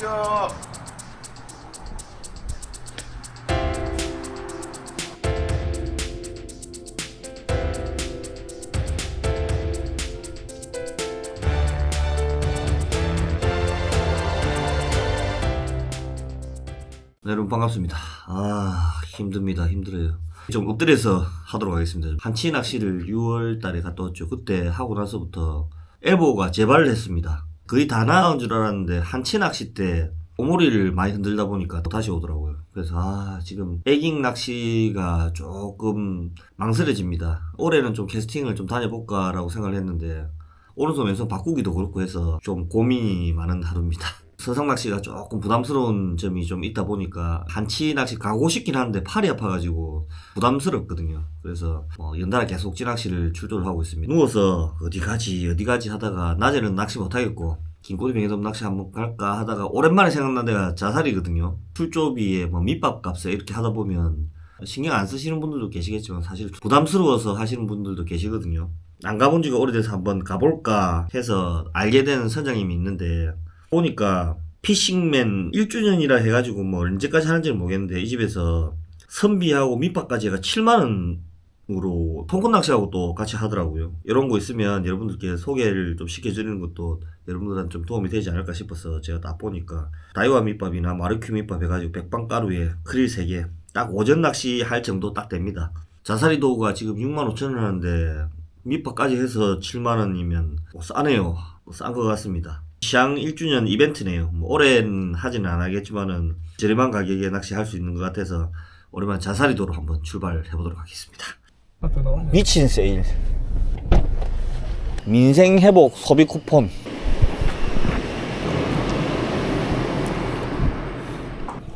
가십시오. 네, 여러분 반갑습니다. 아 힘듭니다. 힘들어요. 좀 엎드려서 하도록 하겠습니다. 한치 낚시를 6월 달에 갔다 왔죠. 그때 하고 나서부터 에보가 재발을 했습니다. 거의 다 나은 줄 알았는데 한치 낚시 때 오모리를 많이 흔들다 보니까 또 다시 오더라고요. 그래서 아 지금 애깅 낚시가 조금 망설여집니다. 올해는 좀 캐스팅을 좀 다녀볼까라고 생각을 했는데 오른손 왼손 바꾸기도 그렇고 해서 좀 고민이 많은 하루입니다. 서성 낚시가 조금 부담스러운 점이 좀 있다 보니까 한치 낚시 가고 싶긴 한데 팔이 아파가지고 부담스럽거든요. 그래서 어, 연달아 계속 찌낚시를 출조를 하고 있습니다. 누워서 어디 가지 어디 가지 하다가 낮에는 낚시 못하겠고 긴꼬리 뱅에돔 낚시 한번 갈까 하다가 오랜만에 생각난 데가 자살이거든요. 출조비에 뭐 밑밥 값에 이렇게 하다 보면 신경 안 쓰시는 분들도 계시겠지만 사실 부담스러워서 하시는 분들도 계시거든요. 안 가본 지가 오래돼서 한번 가볼까 해서 알게 된 선장님이 있는데 보니까 피싱맨 1주년이라 해가지고 뭐 언제까지 하는지는 모르겠는데 이 집에서 선비하고 밑밥까지 해가 7만원으로 통큰 낚시하고 또 같이 하더라고요. 이런 거 있으면 여러분들께 소개를 좀 시켜드리는 것도 여러분들한테 좀 도움이 되지 않을까 싶어서 제가 딱 보니까 다이와 밑밥이나 마르큐 밑밥 해가지고 백방 가루에 크릴 3개 딱 오전 낚시 할 정도 딱 됩니다. 자사리 도구가 지금 6만 5천 원 하는데 밑밥까지 해서 7만 원이면 뭐 싸네요. 싼것 같습니다. 시향 1주년 이벤트네요. 뭐 올해는 하지는 안 하겠지만은 저렴한 가격에 낚시할 수 있는 것 같아서 오랜만에 자사리도로 한번 출발해 보도록 하겠습니다. 미친 세일. 민생 회복 소비 쿠폰.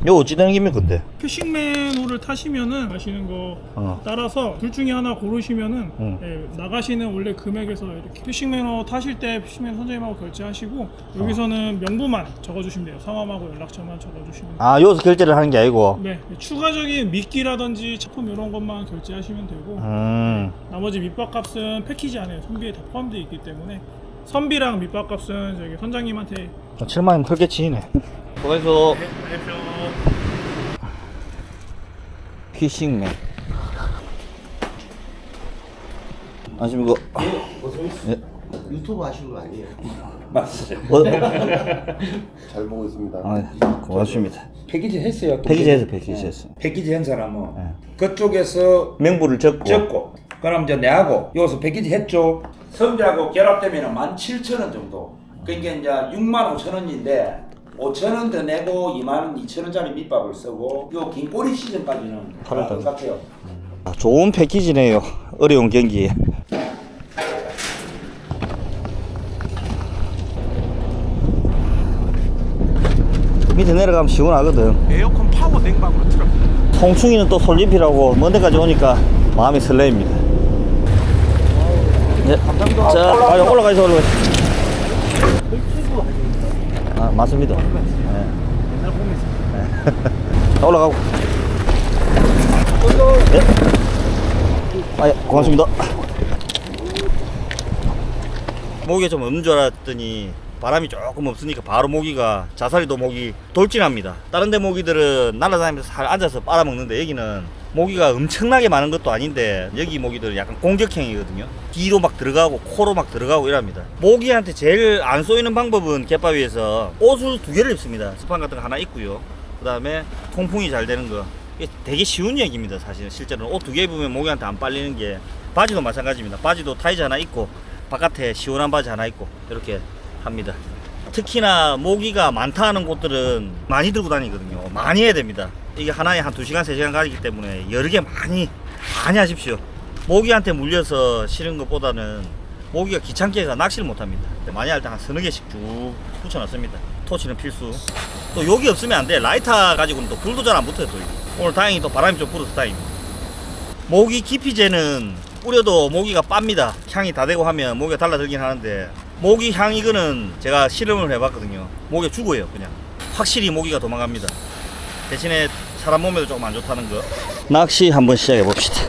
이거 어찌 되는 겁니까 근데? 피싱맨호를 타시면은 가시는 거 어. 따라서 둘 중에 하나 고르시면은 응. 예, 나가시는 원래 금액에서 이렇게 피싱맨호 타실 때 피싱맨 선생님하고 결제하시고 여기서는 명부만 적어주시면 돼요. 성함하고 연락처만 적어주시면 돼요. 아 여기서 결제를 하는 게 아니고. 네, 추가적인 미끼라든지 제품 이런 것만 결제하시면 되고 음. 나머지 밑밥값은 패키지 안에 선비에 다 포함되어 있기 때문에 선비랑 밑밥값은 저기 선장님한테 7만 원 털게 치네. 수고해서. 피싱맨. 안녕하십니까. 예. 유튜브 하시는 거 아니에요? 어, 잘 보고 있습니다. 아, 고맙습니다. 패키지 했어요. 패키지에서 패키지에서. 패키지 한 사람은 그쪽에서 명부를 적고. 적고 그럼 이제 내하고 여기서 패키지 했죠. 선비하고 결합되면 17,000원 정도. 그러니까 이제 6만 5천 원인데 5천 원 더 내고 2만 2천 원짜리 밑밥을 쓰고 요 긴 꼬리 시즌까지는 팔을 더- 똑같아요. 아, 좋은 패키지네요. 어려운 경기에. 밑에 내려가면 시원하거든. 에어컨 파워 냉방으로 틀어. 송충이는 또 솔잎이라고 먼 데까지 오니까 마음이 설레입니다. 네. 자, 빨리 올라가서 올라가. 아, 맞습니다. 네. 네. 자, 올라가고. 네. 아, 예, 고맙습니다. 모기가 좀 없는 줄 알았더니 바람이 조금 없으니까 바로 모기가 자살이도 모기 돌진합니다. 다른 데 모기들은 날아다니면서 살 앉아서 빨아먹는데 여기는 모기가 엄청나게 많은 것도 아닌데 여기 모기들은 약간 공격형이거든요. 뒤로 막 들어가고 코로 막 들어가고 이랍니다. 모기한테 제일 안 쏘이는 방법은 갯바위에서 옷을 두 개를 입습니다. 스판 같은 거 하나 입고요. 그 다음에 통풍이 잘 되는 거. 이게 되게 쉬운 얘기입니다. 사실은 실제로는 옷 두 개 입으면 모기한테 안 빨리는 게 바지도 마찬가지입니다. 바지도 타이즈 하나 입고 바깥에 시원한 바지 하나 입고 이렇게 합니다. 특히나 모기가 많다 하는 곳들은 많이 들고 다니거든요. 많이 해야 됩니다. 이게 하나에 한 2시간, 3시간 가기 때문에 여러 개 많이, 많이 하십시오. 모기한테 물려서 싫은 것보다는 모기가 귀찮게 해서 낚시를 못 합니다. 많이 할 때 한 서너 개씩 쭉 붙여놨습니다. 토치는 필수. 또 여기 없으면 안 돼. 라이터 가지고는 또 불도 잘 안 붙어요, 또. 오늘 다행히 또 바람이 좀 불어서 다행입니다. 모기 기피제는 뿌려도 모기가 빱니다. 향이 다 되고 하면 모기가 달라들긴 하는데 모기 향 이거는 제가 실험을 해봤거든요. 모기가 죽어요, 그냥. 확실히 모기가 도망갑니다. 대신에 사람 몸에도 조금 안 좋다는 거. 낚시 한번 시작해 봅시다.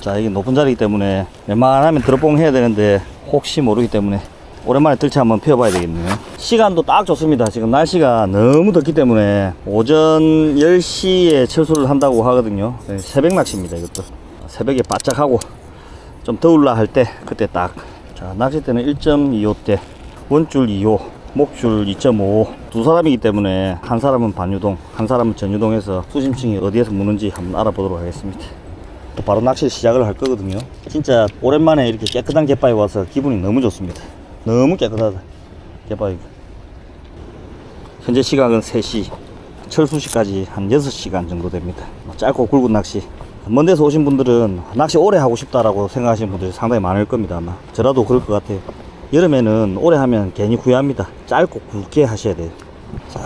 자, 이게 높은 자리이기 때문에 웬만하면 드롭봉 해야 되는데 혹시 모르기 때문에 오랜만에 들치 한번 피워봐야 되겠네요. 시간도 딱 좋습니다. 지금 날씨가 너무 덥기 때문에 오전 10시에 철수를 한다고 하거든요. 네, 새벽 낚시입니다, 이것도. 새벽에 바짝 하고 좀 더울라 할 때 그때 딱. 자, 낚싯대는 1.25대, 원줄 2호, 목줄 2.5. 두 사람이기 때문에 한 사람은 반유동, 한 사람은 전유동해서 수심층이 어디에서 무는지 한번 알아보도록 하겠습니다. 또 바로 낚시 시작을 할 거거든요. 진짜 오랜만에 이렇게 깨끗한 갯바위 와서 기분이 너무 좋습니다. 너무 깨끗하다. 갯바위가. 현재 시각은 3시. 철수시까지 한 6시간 정도 됩니다. 뭐 짧고 굵은 낚시. 먼 데서 오신 분들은 낚시 오래 하고 싶다라고 생각하시는 분들이 상당히 많을 겁니다. 아마. 저라도 그럴 것 같아요. 여름에는 오래 하면 괜히 후회합니다. 짧고 굵게 하셔야 돼요. 자,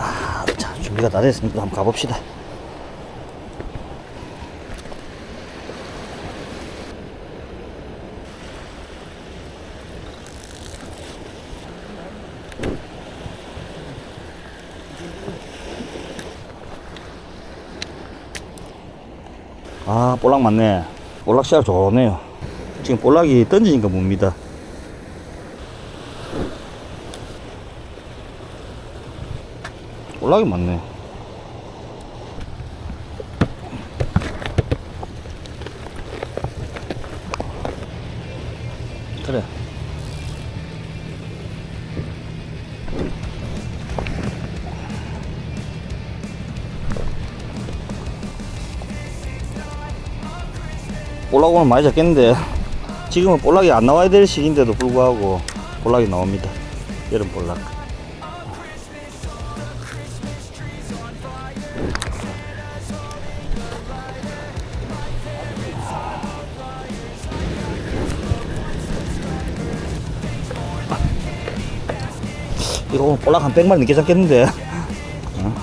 자 준비가 다 됐으니까 한번 가봅시다. 아, 볼락 맞네. 볼락 시작 좋네요. 지금 볼락이 던지니까 뭡니다. 볼락이 맞네. 그래. 볼락 오늘 많이 잡겠는데 지금은 볼락이 안 나와야 될 시기인데도 불구하고 볼락이 나옵니다 여름 볼락 이거 오늘 볼락 한 100마리 늦게 잡겠는데. 어?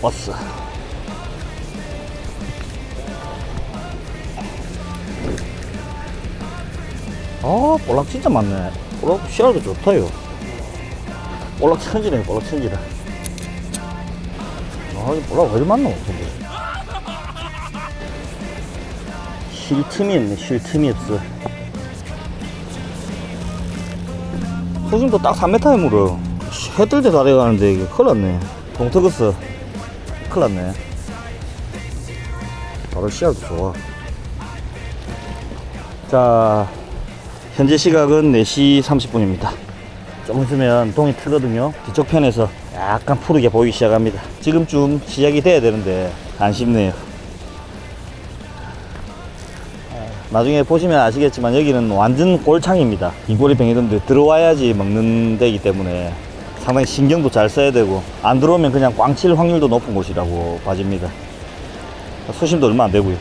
왔어. 아 볼락 진짜 많네. 볼락 씨알도 좋다요. 볼락 천지네 볼락 천지라. 아 볼락 어디 많노 근데? 쉴 틈이 없네 쉴 틈이 없어 소중도 딱 3m에 물어. 해뜰 때 다 돼가는데 이게 큰일 났네. 동터그스. 큰일 났네. 바로 씨알도 좋아. 자 현재 시각은 4시 30분입니다. 조금 있으면 동이 트거든요. 뒤쪽 편에서 약간 푸르게 보이기 시작합니다. 지금쯤 시작이 돼야 되는데 아쉽네요 나중에 보시면 아시겠지만 여기는 완전 골창입니다. 인꼬리 뱅이던데 들어와야지 먹는 데이기 때문에 상당히 신경도 잘 써야 되고 안 들어오면 그냥 꽝칠 확률도 높은 곳이라고 봐집니다. 수심도 얼마 안 되고요.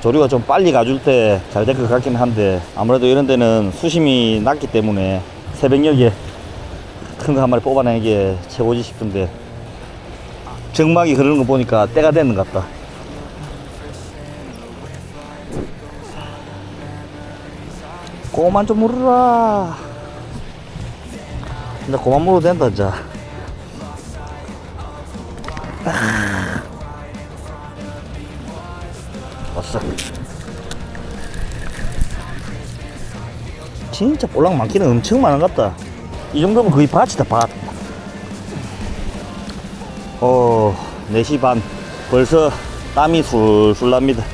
조류가 좀 빨리 가줄 때 잘 될 것 같긴 한데 아무래도 이런 데는 수심이 낮기 때문에 새벽녘에 큰 거 한 마리 뽑아내는 게 최고지 싶은데 정막이 흐르는 거 보니까 때가 되는 것 같다 고만 좀 물어라. 근데 고만 물어도 된다 진짜. 아. 왔어. 진짜 볼락 많기는 엄청 많은 것 같다. 이 정도면 거의 밭이다 밭. 어, 4시 반. 벌써 땀이 술술 납니다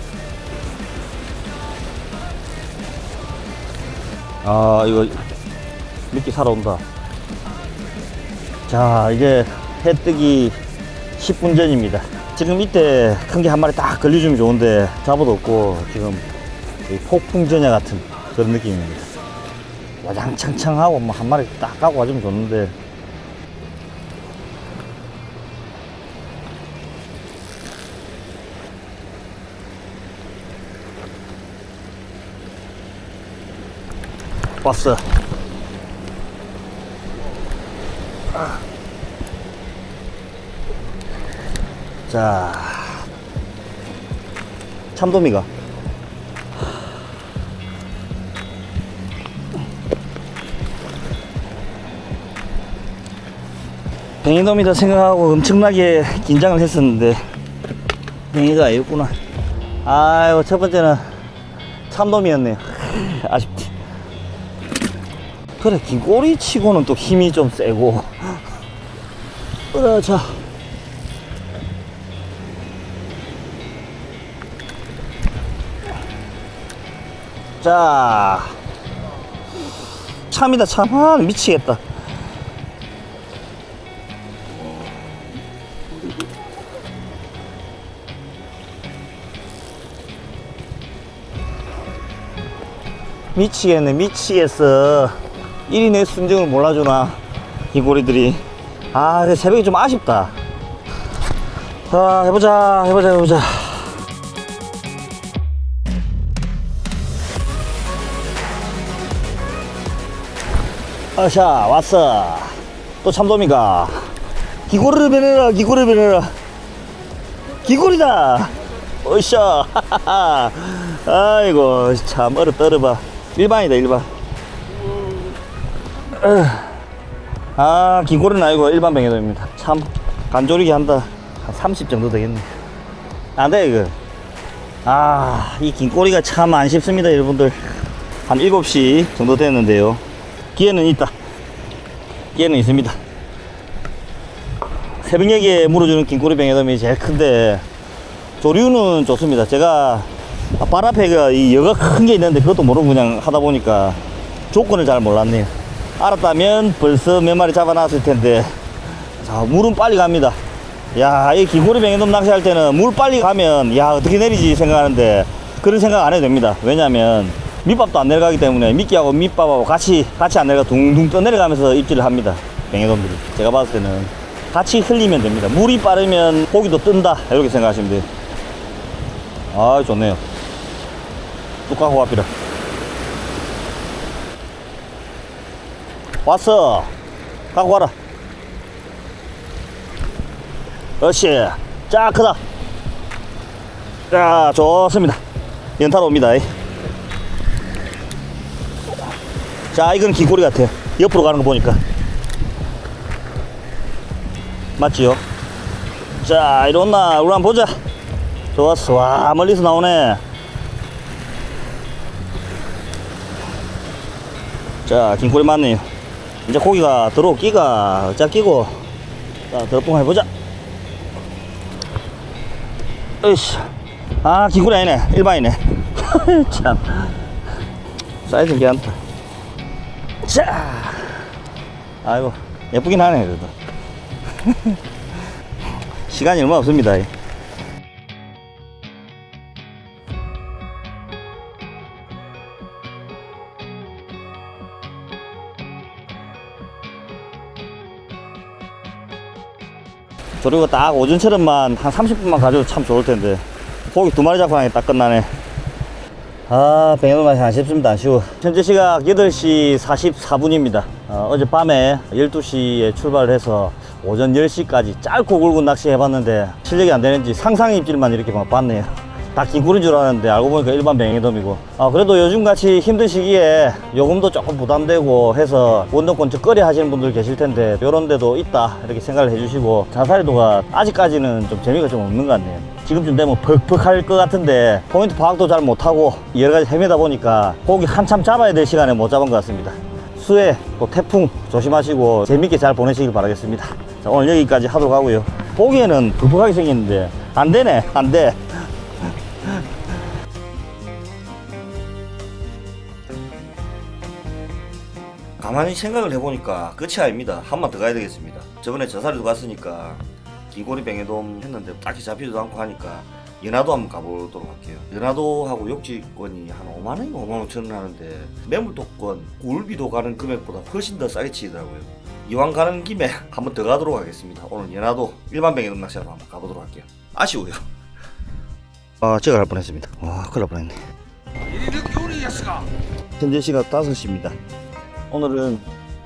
아 이거 미끼 살아온다. 자 이제 해 뜨기 10분 전입니다. 지금 이때 큰 게 한 마리 딱 걸려주면 좋은데 잡아도 없고 지금 거의 폭풍 전야 같은 그런 느낌입니다. 와장창창하고 뭐 한 마리 딱 까고 와주면 좋는데 왔어 자 참돔이가 뱅이돔이다 생각하고 엄청나게 긴장을 했었는데 뱅이가 아니었구나 아이고 첫 번째는 참돔이었네요. 아쉽지. 그래, 긴 꼬리 치고는 또 힘이 좀 세고. 그래, 자. 자. 참이다, 참. 아, 미치겠다. 미치겠네 미치겠어 1위 내 순정을 몰라주나? 이 고리들이. 아 근데 새벽이 좀 아쉽다. 자 해보자 해보자 해보자. 아샤 왔어. 또 참돔이가. 기고리를 베내라 기고리를 베내라. 기고리다. 으쌰 아이고 참 어렵다 어려봐. 일반이다 일반. 으. 아 긴고리는 아니고 일반 병해도입니다. 참 간조리기 한다. 한 30 정도 되겠네. 안 돼 이거 아 이 긴 꼬리가 참 안 쉽습니다 여러분들. 한 7시 정도 됐는데요. 기회는 있다. 기회는 있습니다. 새벽녘에 물어주는 긴꼬리 병해돔이 제일 큰데 조류는 좋습니다. 제가 발 앞에 그이 여가 큰 게 있는데 그것도 모르고 그냥 하다 보니까 조건을 잘 몰랐네요. 알았다면 벌써 몇 마리 잡아놨을 텐데. 자, 물은 빨리 갑니다. 야, 이 기고리 뱅에돔 낚시할 때는 물 빨리 가면 야, 어떻게 내리지 생각하는데 그런 생각 안 해도 됩니다. 왜냐면 밑밥도 안 내려가기 때문에 미끼하고 밑밥하고 같이 같이 안 내려가 둥둥 떠내려가면서 입질을 합니다. 뱅에돔들이. 제가 봤을 때는 같이 흘리면 됩니다. 물이 빠르면 고기도 뜬다. 이렇게 생각하시면 돼요. 아 좋네요 뚝 갖고 와피라 왔어. 갖고 와라. 그렇지 쫙 크다. 자 좋습니다. 연타로 옵니다. 자 이건 긴꼬리 같아 옆으로 가는 거 보니까. 맞지요? 자 이리 온나 우리 한번 보자. 좋았어. 와, 멀리서 나오네. 자, 긴꼬리 맞네요. 이제 고기가 들어오기가 짝 끼고. 자, 더뽕 해보자. 으이씨. 아, 긴꼬리 아니네. 일반이네. 참. 사이즈 괜찮다. 자. 아이고, 예쁘긴 하네, 그래도. 시간이 얼마 없습니다. 조류가 딱 오전처럼만 한 30분만 가져도 참 좋을 텐데. 고기 두 마리 잡고 하니 딱 끝나네. 아 뱅에돔 맛이 안 쉽습니다. 안 쉬워. 현재 시각 8시 44분입니다. 어, 어젯밤에 12시에 출발을 해서 오전 10시까지 짧고 굵은 낚시 해봤는데 실력이 안 되는지 상상 입질만 이렇게 막 봤네요 다 긴구린 줄 알았는데 알고 보니까 일반 뱅에돔이고. 아, 그래도 요즘같이 힘든 시기에 요금도 조금 부담되고 해서 원동권 적거리 하시는 분들 계실 텐데 요런 데도 있다 이렇게 생각을 해주시고 자살이도가 아직까지는 좀 재미가 좀 없는 것 같네요. 지금쯤 되면 퍽퍽 할것 같은데 포인트 파악도 잘 못하고 여러 가지 헤매다 보니까 고기 한참 잡아야 될 시간에 못 잡은 것 같습니다. 수해 또 태풍 조심하시고 재밌게 잘 보내시길 바라겠습니다. 자, 오늘 여기까지 하도록 하고요. 보기에는 퍽퍽하게 생겼는데 안 되네 안돼 가만히 생각을 해보니까 끝이 아닙니다. 한 번 더 가야 되겠습니다. 저번에 저사리도 갔으니까 긴고리 뱅에돔 했는데 딱히 잡히지도 않고 하니까 연화도 한번 가보도록 할게요. 연화도하고 욕지권이 한 5만 원인가 5만 5천 원 하는데 매물도권, 굴비도 가는 금액보다 훨씬 더 싸게 치더라고요. 이왕 가는 김에 한번 더 가도록 하겠습니다. 오늘 연화도 일반 뱅에돔 낚시하러 한번 가보도록 할게요. 아쉬워요. 아, 제가 할 뻔했습니다. 와, 큰일 날 뻔했네. 현재 시각 5시입니다. 오늘은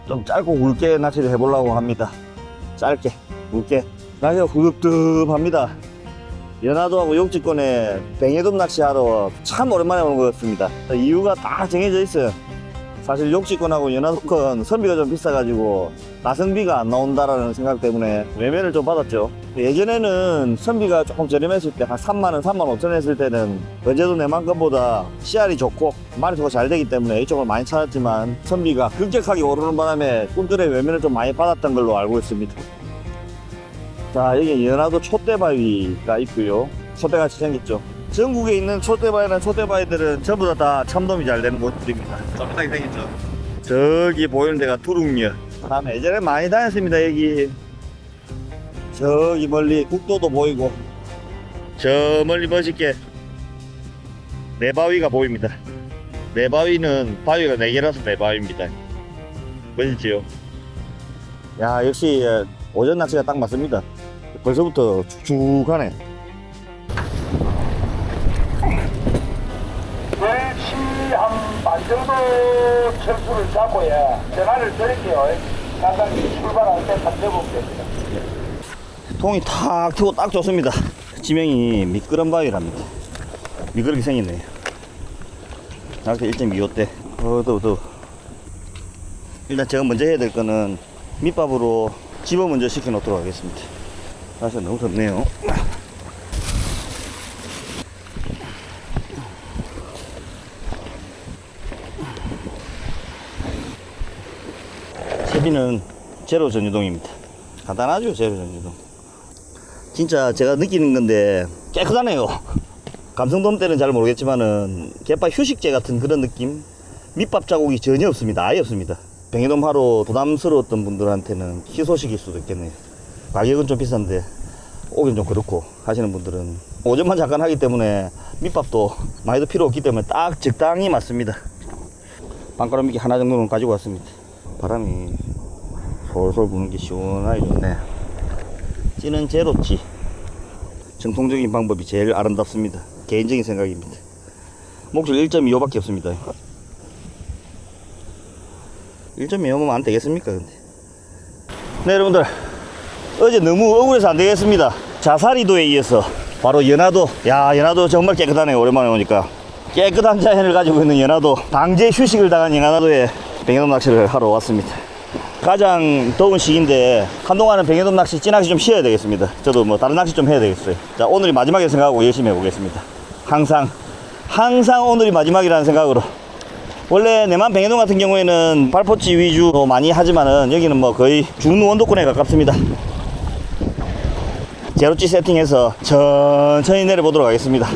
좀 짧고 굵게 낚시를 해보려고 합니다. 짧게, 굵게. 날씨가 후덥덥합니다. 연화도하고 욕지권에 뱅에돔 낚시하러 참 오랜만에 오는 것 같습니다. 이유가 다 정해져 있어요. 사실 욕지권하고 연화도권 선비가 좀 비싸가지고 가성비가 안 나온다라는 생각 때문에 외면을 좀 받았죠. 예전에는 선비가 조금 저렴했을 때 한 3만원, 3만 5천 했을 때는 어제도 내만큼보다 씨알이 좋고 마리수가 잘 되기 때문에 이쪽을 많이 찾았지만 선비가 급격하게 오르는 바람에 꿈들의 외면을 좀 많이 받았던 걸로 알고 있습니다. 자 여기 연화도 촛대바위가 있고요. 촛대같이 생겼죠. 전국에 있는 촛대바위나 촛대바위들은 전부 다, 다 참돔이 잘 되는 곳들입니다. 깜짝이 생겼죠. 저기 보이는 데가 두릉역. 참 예전에 많이 다녔습니다 여기. 저기 멀리 국도도 보이고 저 멀리 멋있게 내바위가 보입니다. 내바위는 바위가 네 개라서 내바위입니다. 멋있지요? 야 역시 어, 오전 낚시가 딱 맞습니다. 벌써부터 축축하네. 정도 철수를 잡고 예, 전화를 드릴게요. 간단히 출발할 때 됩니다. 통이 탁 트고 딱 좋습니다. 지명이 미끄럼 바위랍니다. 미끄럽게 생겼네요. 낙서 1.25대. 어두 두. 일단 제가 먼저 해야 될 거는 밑밥으로 집어 먼저 시켜 놓도록 하겠습니다. 다시 너무 덥네요. 채비는 제로 전유동입니다. 간단하죠, 제로 전유동. 진짜 제가 느끼는 건데 깨끗하네요. 감성돔 때는 잘 모르겠지만은 갯바 휴식제 같은 그런 느낌? 밑밥 자국이 전혀 없습니다. 아예 없습니다. 뱅에돔 하러 부담스러웠던 분들한테는 희소식일 수도 있겠네요. 가격은 좀 비싼데 오긴 좀 그렇고 하시는 분들은 오전만 잠깐 하기 때문에 밑밥도 많이도 필요 없기 때문에 딱 적당히 맞습니다. 미끼 하나 정도는 가지고 왔습니다. 바람이 솔솔 부는 게 시원하게 좋네. 찌는 제로찌. 정통적인 방법이 제일 아름답습니다. 개인적인 생각입니다. 목줄 1.25밖에 없습니다. 1.25면 안 되겠습니까, 근데? 네, 여러분들. 어제 너무 억울해서 안 되겠습니다. 자사리도에 이어서 바로 연화도. 야, 연화도 정말 깨끗하네요. 오랜만에 오니까. 깨끗한 자연을 가지고 있는 연화도. 방제 휴식을 당한 연화도에 뱅에돔 낚시를 하러 왔습니다. 가장 더운 시기인데 한동안은 뱅에돔 낚시, 찌낚시 좀 쉬어야 되겠습니다. 저도 뭐 다른 낚시 좀 해야 되겠어요. 자, 오늘이 마지막에 생각하고 열심히 해보겠습니다. 항상, 항상 오늘이 마지막이라는 생각으로. 원래 내만 뱅에돔 같은 경우에는 발포치 위주로 많이 하지만은 여기는 뭐 거의 중 원도권에 가깝습니다. 제로치 세팅해서 천천히 내려보도록 하겠습니다.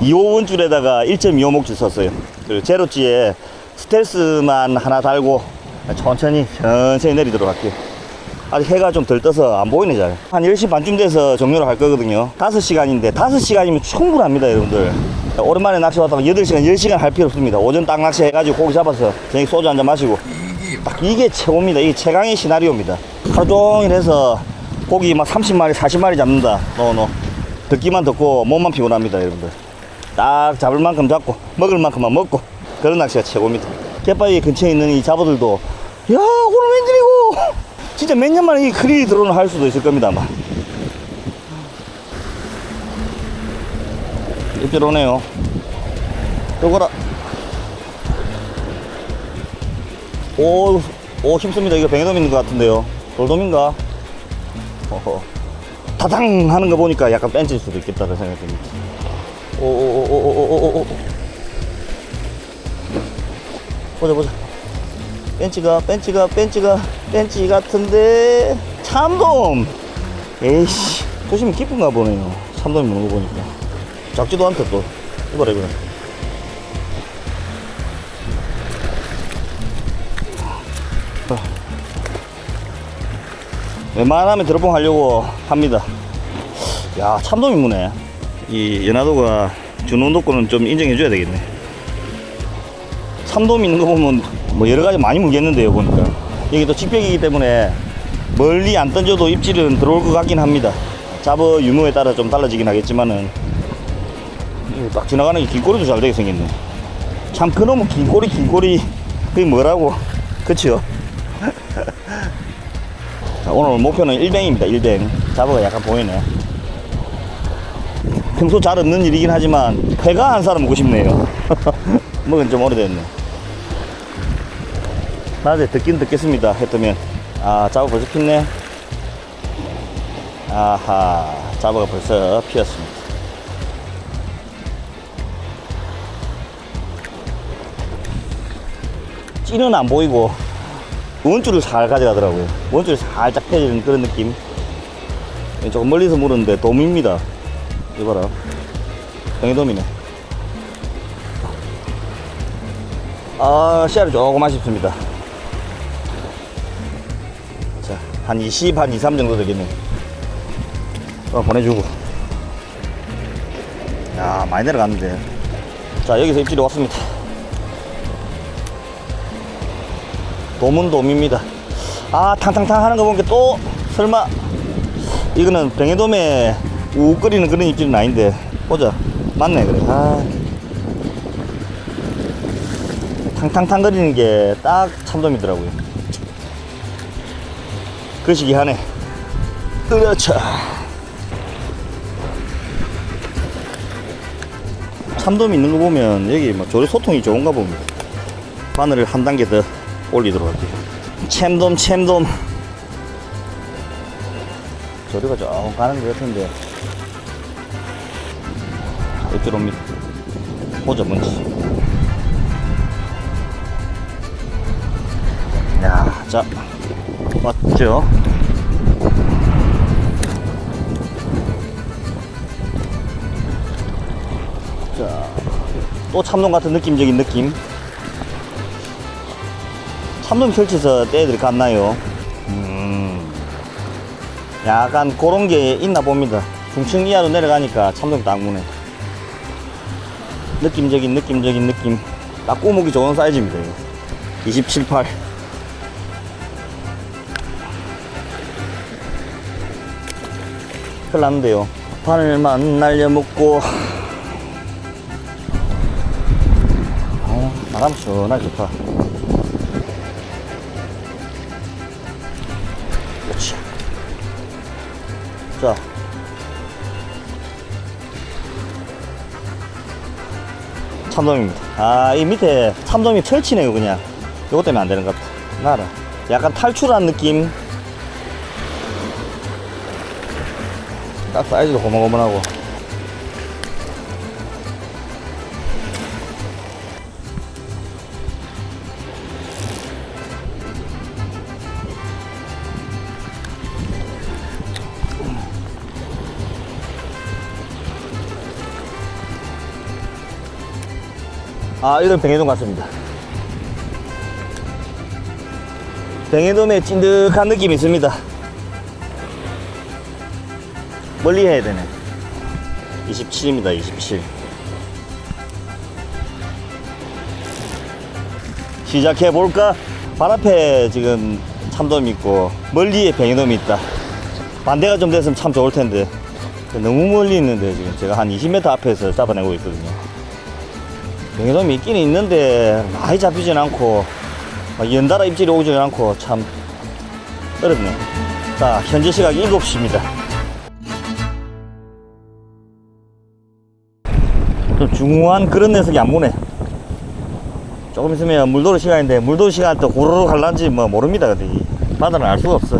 2호원 줄에다가 1.25 목 줄 썼어요. 그리고 제로치에 스텔스만 하나 달고 천천히 천천히 내리도록 할게요. 아직 해가 좀 덜 떠서 안 보이네 잘. 한 10시 반쯤 돼서 종료를 할 거거든요. 5시간인데 5시간이면 충분합니다 여러분들. 오랜만에 낚시 왔다가 8시간 10시간 할 필요 없습니다. 오전 딱 낚시 해가지고 고기 잡아서 저녁 소주 한 잔 마시고 딱 이게 최고입니다. 이게 최강의 시나리오입니다. 하루 종일 해서 고기 막 30마리 40마리 잡는다. 노노. 듣기만 듣고 몸만 피곤합니다 여러분들. 딱 잡을 만큼 잡고 먹을 만큼만 먹고 그런 낚시가 최고입니다. 갯바위 근처에 있는 이 잡어들도 야 오늘 웬일이고 진짜 몇 년 만에 이 크릴이 드론을 할 수도 있을 겁니다 아마. 이렇게 오네요. 요거라. 오, 오 힘씁니다. 이거 뱅에돔 있는 것 같은데요. 돌돔인가? 어허. 타당 하는 거 보니까 약간 뺀질 수도 있겠다는 생각이 듭니다. 오오오오오오오오 보자 보자 벤치가 벤치가 벤치가 벤치 같은데. 참돔! 에이씨 보시면 기쁜가 보네요. 참돔이 무는 거 보니까. 작지도 않다 또 이봐라 이거는 웬만하면 드롭봉 하려고 합니다. 야 참돔이 무네. 이 연화도가 준온도권은 좀 인정해 줘야 되겠네. 참돔 있는 거 보면 뭐 여러 가지 많이 물겠는데요 보니까 여기 또 직벽이기 때문에 멀리 안 던져도 입질은 들어올 것 같긴 합니다. 잡어 유무에 따라 좀 달라지긴 하겠지만은 딱 지나가는 게 길거리도 잘 되게 생겼네. 참 그놈은 길거리 길거리 그게 뭐라고 그치요? 자, 오늘 목표는 1뱅입니다 1뱅 잡어가 약간 보이네. 평소 잘 없는 일이긴 하지만 회가 한 사람 먹고 싶네요. 먹은 좀 오래됐네. 낮에 듣긴 듣겠습니다. 했더면 아 자바 벌써 폈네. 아하 자바가 벌써 피었습니다. 찌는 안 보이고 원줄을 잘 가져가더라고요. 원줄이 살짝 펴지는 그런 느낌. 조금 멀리서 물었는데 돔입니다. 이봐라. 병해돔이네. 아 씨알이 조금 아쉽습니다 한 20, 한 2, 3 정도 되겠네. 어, 보내주고. 야 많이 내려갔는데. 자 여기서 입질이 왔습니다. 돔은 돔입니다. 아 탕탕탕 하는 거 보니까 또 설마 이거는 병해돔에 우거리는 그런 입질은 아닌데. 보자. 맞네 그래. 아. 탕탕탕 거리는 게 딱 참돔이더라고요 그시기 하네. 그렇죠 참돔 있는 거 보면 여기 뭐 조리 소통이 좋은가 봅니다. 바늘을 한 단계 더 올리도록 할게요. 챔돔 챔돔. 조리가 조금 가는 것 같은데. 입질 옵니다 보자 뭔지. 야, 자, 맞죠? 자, 또 참돔 같은 느낌적인 느낌. 참돔 펼쳐서 떼들이 갔나요? 음, 약간 그런 게 있나 봅니다. 중층 이하로 내려가니까 참돔 딱 무네. 느낌적인 느낌적인 느낌. 딱 꼬무기 좋은 사이즈입니다. 이거. 27, 8. 큰일 났는데요. 바늘만 날려먹고. 아, 바람 시원하게 좋다. 자. 참돔입니다. 아, 이 밑에 참돔이 펼치네요, 그냥. 요것 때문에 안 되는 것 같아. 나라. 약간 탈출한 느낌. 딱 사이즈도 고만고만하고. 아, 이런 병해돔 같습니다. 병해돔에 찐득한 느낌이 있습니다. 멀리 해야 되네. 27입니다, 27. 시작해 볼까? 발 앞에 지금 참돔이 있고, 멀리에 병해돔이 있다. 반대가 좀 됐으면 참 좋을 텐데. 너무 멀리 있는데, 지금 제가 한 20m 앞에서 잡아내고 있거든요. 병해돔이 있긴 있는데, 많이 잡히진 않고, 막 연달아 입질이 오지 않고, 참, 어렵네. 자, 현재 시각 7시입니다. 중후한 그런 녀석이 안 보네. 조금 있으면 물도로 시간인데 물도로 시간 또 고루로 갈란지 뭐 모릅니다. 근데 이 바다는 알 수가 없어.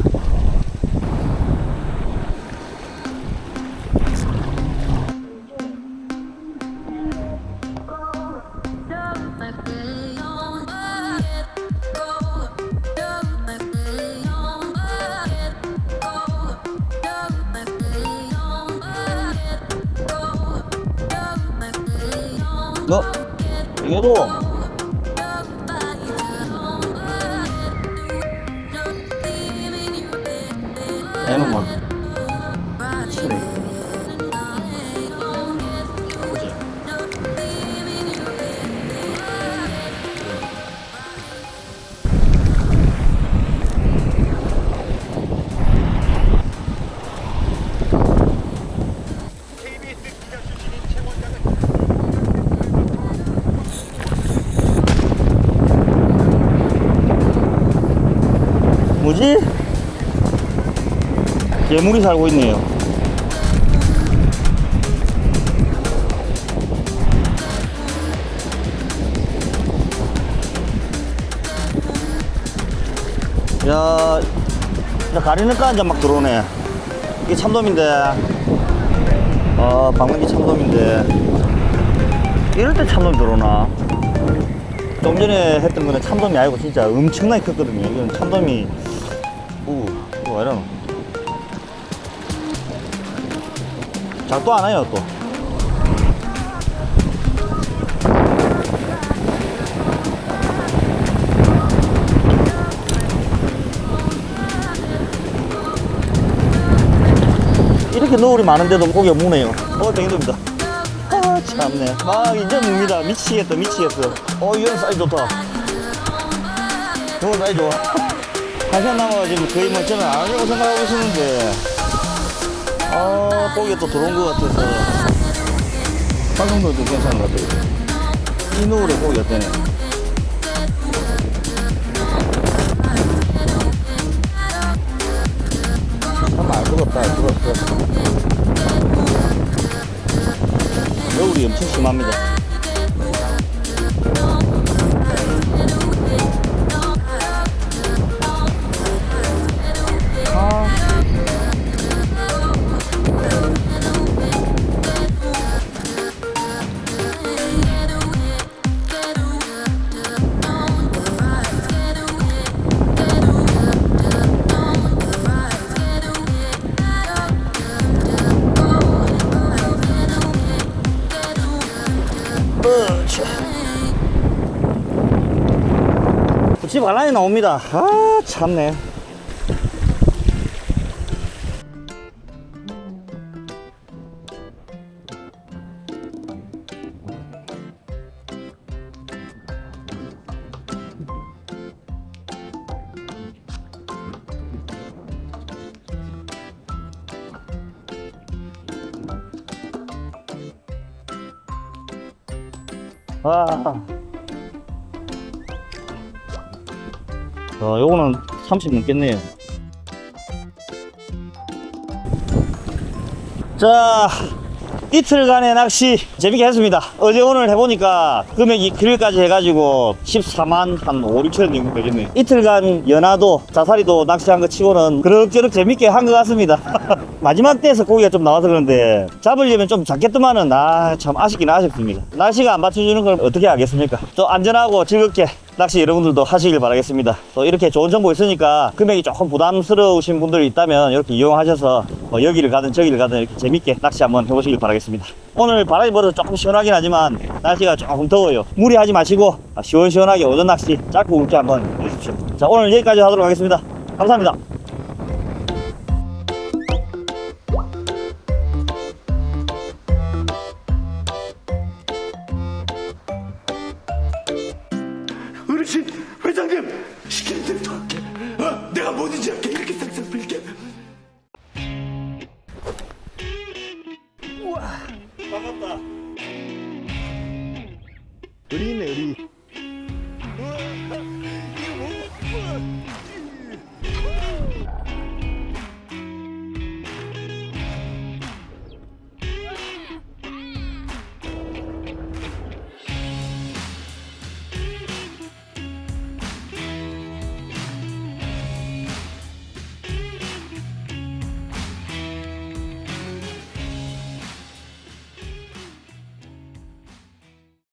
뭐지? 괴물이 살고 있네요. 야, 야 가리니까 이제 막 들어오네. 이게 참돔인데. 어, 방문기 참돔인데. 이럴 때 참돔이 들어오나? 좀 전에 했던 거는 참돔이 아니고 진짜 엄청나게 컸거든요. 이건 참돔이, 작도 안 해요, 또. 이렇게 노을이 많은데도 고기가 무네요. 어, 땡입니다. 아, 참네. 막 이제 묵니다. 미치겠다, 미치겠어. 어, 이런 사이즈 좋다. 이거 사이즈 좋아. 한 시간 남아가지고 거의 뭐 저는 안 하려고 생각하고 있었는데. 아, 고기가 또 들어온 것 같아서. 방금도 좀 괜찮은 것 같아요. 이 노을에 고기가 되네. 참알 수가 없다, 알 수가 없어. 겨울이 엄청 심합니다. 집 알라니 나옵니다. 아, 참네. 아. 어, 요거는 30 넘겠네요. 자, 이틀간의 낚시 재밌게 했습니다. 어제 오늘 해보니까 금액이 그릴까지 해가지고 14만 한 5, 6천 정도 되겠네요. 이틀간 연화도, 자사리도 낚시한 거 치고는 그럭저럭 재밌게 한 것 같습니다. 마지막 때에서 고기가 좀 나와서 그런데 잡으려면 좀 작겠더만은 아, 참 아쉽긴 아쉽습니다. 날씨가 안 받쳐주는 걸 어떻게 하겠습니까? 또 안전하고 즐겁게 낚시 여러분들도 하시길 바라겠습니다. 또 이렇게 좋은 정보 있으니까 금액이 조금 부담스러우신 분들이 있다면 이렇게 이용하셔서 뭐 여기를 가든 저기를 가든 이렇게 재밌게 낚시 한번 해보시길 바라겠습니다. 오늘 바람이 불어서 조금 시원하긴 하지만 날씨가 조금 더워요. 무리하지 마시고 시원시원하게 오전 낚시 짧고 굵게 한번 해주십시오. 자 오늘 여기까지 하도록 하겠습니다. 감사합니다.